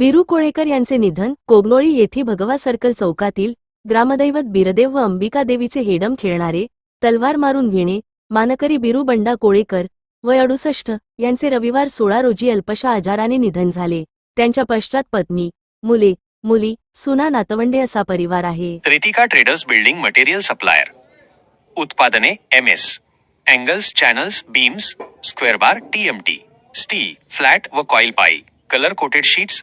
बिरू कोळेकर यांचे निधन कोगनोळी येथे भगवा सर्कल चौकातील ग्रामदैवत बिरदेव व अंबिका देवीचे हेडम खेळणारे तलवार मारून घेणे मानकरी बिरू बंडा कोळेकर वय अडुसष्ट यांचे रविवार सोळा रोजी अल्पशा आजाराने निधन झाले. त्यांच्या पश्चात पत्नी मुले मुली सुना नातवंडे असा परिवार आहे. Ritika traders building material supplier. उत्पादने M S angles channels beams square bar TMT steel flat व coil pipe colour coated sheets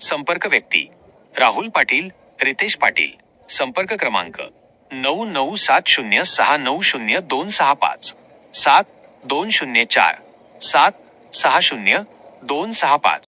संपर्क व्यक्ती राहुल पाटील रितेश पाटील. संपर्क क्रमांक नऊ नऊ सात शून्य सहा नऊ शून्य दोन सहा पाच. सात दोन शून्य चार. सात सहा शून्य दोन सहा पाच.